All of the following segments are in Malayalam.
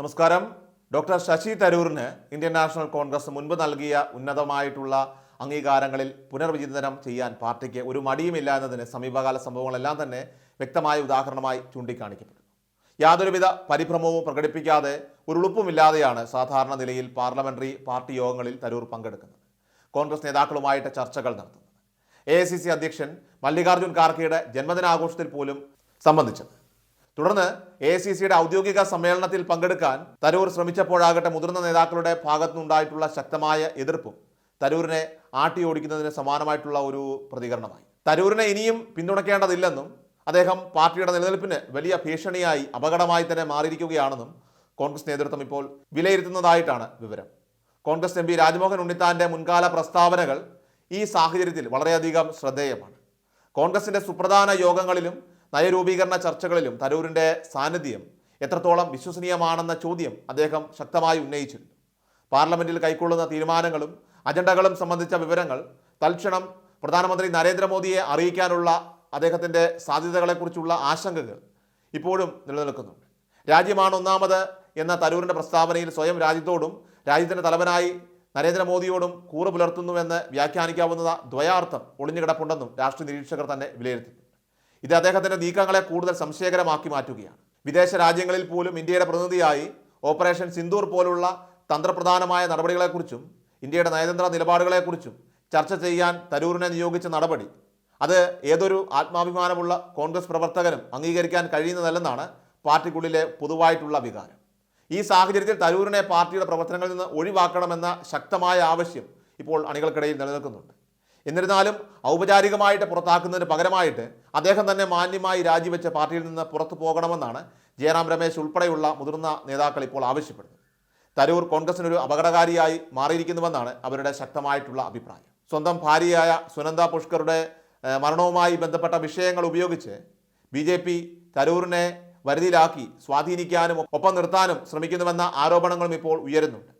നമസ്കാരം. ഡോക്ടർ ശശി തരൂറിന് ഇന്ത്യൻ നാഷണൽ കോൺഗ്രസ് മുൻപ് നൽകിയ ഉന്നതമായിട്ടുള്ള അംഗീകാരങ്ങളിൽ പുനർവിചിന്തനം ചെയ്യാൻ പാർട്ടിക്ക് ഒരു മടിയുമില്ല എന്നതിന് സമീപകാല സംഭവങ്ങളെല്ലാം തന്നെ വ്യക്തമായ ഉദാഹരണമായി ചൂണ്ടിക്കാണിക്കപ്പെടുന്നു. യാതൊരുവിധ പരിഭ്രമവും പ്രകടിപ്പിക്കാതെ ഒരു ഉളുപ്പുമില്ലാതെയാണ് സാധാരണ നിലയിൽ പാർലമെന്ററി പാർട്ടി യോഗങ്ങളിൽ തരൂർ പങ്കെടുക്കുന്നത്. കോൺഗ്രസ് നേതാക്കളുമായിട്ട് ചർച്ചകൾ നടത്തുന്നത്. എ അധ്യക്ഷൻ മല്ലികാർജുൻ ഖാർഗെയുടെ ജന്മദിനാഘോഷത്തിൽ പോലും സംബന്ധിച്ചത്. തുടർന്ന് എ സി സിയുടെ ഔദ്യോഗിക സമ്മേളനത്തിൽ പങ്കെടുക്കാൻ തരൂർ ശ്രമിച്ചപ്പോഴാകട്ടെ മുതിർന്ന നേതാക്കളുടെ ഭാഗത്തുനിന്നുണ്ടായിട്ടുള്ള ശക്തമായ എതിർപ്പും തരൂരിനെ ആട്ടി ഓടിക്കുന്നതിന് സമാനമായിട്ടുള്ള ഒരു പ്രതികരണമായി. തരൂരിനെ ഇനിയും പിന്തുണയ്ക്കേണ്ടതില്ലെന്നും അദ്ദേഹം പാർട്ടിയുടെ നിലനിൽപ്പിന് വലിയ ഭീഷണിയായി അപകടമായി തന്നെ മാറിയിരിക്കുകയാണെന്നും കോൺഗ്രസ് നേതൃത്വം ഇപ്പോൾ വിലയിരുത്തുന്നതായിട്ടാണ് വിവരം. കോൺഗ്രസ് എം പി രാജ്മോഹൻ ഉണ്ണിത്താന്റെ മുൻകാല പ്രസ്താവനകൾ ഈ സാഹചര്യത്തിൽ വളരെയധികം ശ്രദ്ധേയമാണ്. കോൺഗ്രസിന്റെ സുപ്രധാന യോഗങ്ങളിലും നയരൂപീകരണ ചർച്ചകളിലും തരൂരിന്റെ സാന്നിധ്യം എത്രത്തോളം വിശ്വസനീയമാണെന്ന ചോദ്യം അദ്ദേഹം ശക്തമായി ഉന്നയിച്ചിരുന്നു പാർലമെന്റിൽ കൈക്കൊള്ളുന്ന തീരുമാനങ്ങളും അജണ്ടകളും സംബന്ധിച്ച വിവരങ്ങൾ തൽക്ഷണം പ്രധാനമന്ത്രി നരേന്ദ്രമോദിയെ അറിയിക്കാനുള്ള അദ്ദേഹത്തിന്റെ സാധ്യതകളെക്കുറിച്ചുള്ള ആശങ്കകൾ ഇപ്പോഴും നിലനിൽക്കുന്നുണ്ട് രാജ്യമാണ് ഒന്നാമത് എന്ന തരൂരിന്റെ പ്രസ്താവനയിൽ സ്വയം രാജ്യത്തോടും രാജ്യത്തിന്റെ തലവനായി നരേന്ദ്രമോദിയോടും കൂറ് പുലർത്തുന്നുവെന്ന് വ്യാഖ്യാനിക്കാവുന്ന ദ്വയാർത്ഥം ഒളിഞ്ഞുകിടപ്പുണ്ടെന്നും രാഷ്ട്രീയ നിരീക്ഷകർ തന്നെ വിലയിരുത്തുന്നുണ്ട് ഇത് അദ്ദേഹത്തിന്റെ നീക്കങ്ങളെ കൂടുതൽ സംശയകരമാക്കി മാറ്റുകയാണ്. വിദേശ രാജ്യങ്ങളിൽ പോലും ഇന്ത്യയുടെ പ്രതിനിധിയായി ഓപ്പറേഷൻ സിന്ദൂർ പോലുള്ള തന്ത്രപ്രധാനമായ നടപടികളെക്കുറിച്ചും ഇന്ത്യയുടെ നയതന്ത്ര നിലപാടുകളെക്കുറിച്ചും ചർച്ച ചെയ്യാൻ തരൂരിനെ നിയോഗിച്ച നടപടി അത് ഏതൊരു ആത്മാഭിമാനമുള്ള കോൺഗ്രസ് പ്രവർത്തകനും അംഗീകരിക്കാൻ കഴിയുന്നതല്ലെന്നാണ് പാർട്ടിക്കുള്ളിലെ പൊതുവായിട്ടുള്ള വികാരം. ഈ സാഹചര്യത്തിൽ തരൂരിനെ പാർട്ടിയുടെ പ്രവർത്തനങ്ങളിൽ നിന്ന് ഒഴിവാക്കണമെന്ന ശക്തമായ ആവശ്യം ഇപ്പോൾ അണികൾക്കിടയിൽ നിലനിൽക്കുന്നുണ്ട്. എന്നിരുന്നാലും ഔപചാരികമായിട്ട് പുറത്താക്കുന്നതിന് പകരമായിട്ട് അദ്ദേഹം തന്നെ മാന്യമായി രാജിവെച്ച പാർട്ടിയിൽ നിന്ന് പുറത്തു പോകണമെന്നാണ് ജയറാം രമേശ് ഉൾപ്പെടെയുള്ള മുതിർന്ന നേതാക്കൾ ഇപ്പോൾ ആവശ്യപ്പെടുന്നത്. തരൂർ കോൺഗ്രസിനൊരു അപകടകാരിയായി മാറിയിരിക്കുന്നുവെന്നാണ് അവരുടെ ശക്തമായിട്ടുള്ള അഭിപ്രായം. സ്വന്തം ഭാര്യയായ സുനന്ദ പുഷ്കറുടെ മരണവുമായി ബന്ധപ്പെട്ട വിഷയങ്ങൾ ഉപയോഗിച്ച് ബി ജെ പി തരൂറിനെ വരുതിയിലാക്കി സ്വാധീനിക്കാനും ഒപ്പം നിർത്താനും ശ്രമിക്കുന്നുവെന്ന ആരോപണങ്ങളും ഇപ്പോൾ ഉയരുന്നുണ്ട്.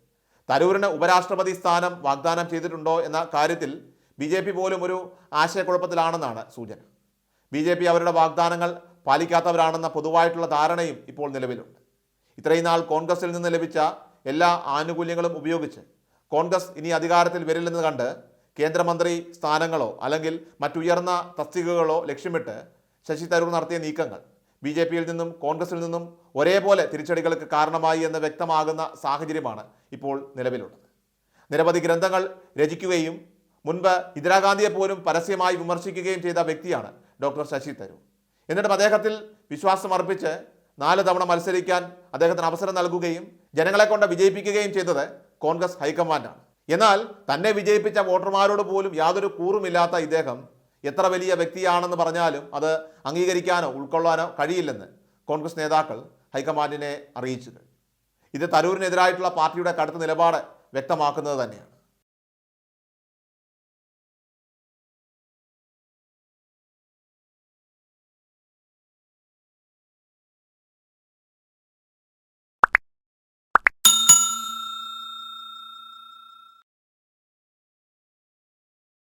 തരൂരിന് ഉപരാഷ്ട്രപതി സ്ഥാനം വാഗ്ദാനം ചെയ്തിട്ടുണ്ടോ എന്ന കാര്യത്തിൽ ബി ജെ പി പോലും ഒരു ആശയക്കുഴപ്പത്തിലാണെന്നാണ് സൂചന. ബി ജെ പി അവരുടെ വാഗ്ദാനങ്ങൾ പാലിക്കാത്തവരാണെന്ന പൊതുവായിട്ടുള്ള ധാരണയും ഇപ്പോൾ നിലവിലുണ്ട്. ഇത്രയും നാൾ കോൺഗ്രസിൽ നിന്ന് ലഭിച്ച എല്ലാ ആനുകൂല്യങ്ങളും ഉപയോഗിച്ച് കോൺഗ്രസ് ഇനി അധികാരത്തിൽ വരില്ലെന്ന് കണ്ട് കേന്ദ്രമന്ത്രി സ്ഥാനങ്ങളോ അല്ലെങ്കിൽ മറ്റുയർന്ന തസ്തികകളോ ലക്ഷ്യമിട്ട് ശശി തരൂർ നടത്തിയ നീക്കങ്ങൾ ബി ജെ പിയിൽ നിന്നും കോൺഗ്രസിൽ നിന്നും ഒരേപോലെ തിരിച്ചടികൾക്ക് കാരണമായി എന്ന് വ്യക്തമാകുന്ന സാഹചര്യമാണ് ഇപ്പോൾ നിലവിലുള്ളത്. നിരവധി ഗ്രന്ഥങ്ങൾ രചിക്കുകയും മുൻപ് ഇന്ദിരാഗാന്ധിയെ പോലും പരസ്യമായി വിമർശിക്കുകയും ചെയ്ത വ്യക്തിയാണ് ഡോക്ടർ ശശി തരൂർ. എന്നിട്ടും അദ്ദേഹത്തിൽ വിശ്വാസം അർപ്പിച്ച് നാല് തവണ മത്സരിക്കാൻ അദ്ദേഹത്തിന് അവസരം നൽകുകയും ജനങ്ങളെ കൊണ്ട് വിജയിപ്പിക്കുകയും ചെയ്തത് കോൺഗ്രസ് ഹൈക്കമാൻഡാണ്. എന്നാൽ തന്നെ വിജയിപ്പിച്ച വോട്ടർമാരോട് പോലും യാതൊരു കൂറുമില്ലാത്ത ഇദ്ദേഹം എത്ര വലിയ വ്യക്തിയാണെന്ന് പറഞ്ഞാലും അത് അംഗീകരിക്കാനോ ഉൾക്കൊള്ളാനോ കഴിയില്ലെന്ന് കോൺഗ്രസ് നേതാക്കൾ ഹൈക്കമാൻഡിനെ അറിയിച്ചു ഇത് തരൂരിനെതിരായിട്ടുള്ള പാർട്ടിയുടെ കടുത്ത നിലപാട് വ്യക്തമാക്കുന്നത് തന്നെയാണ്.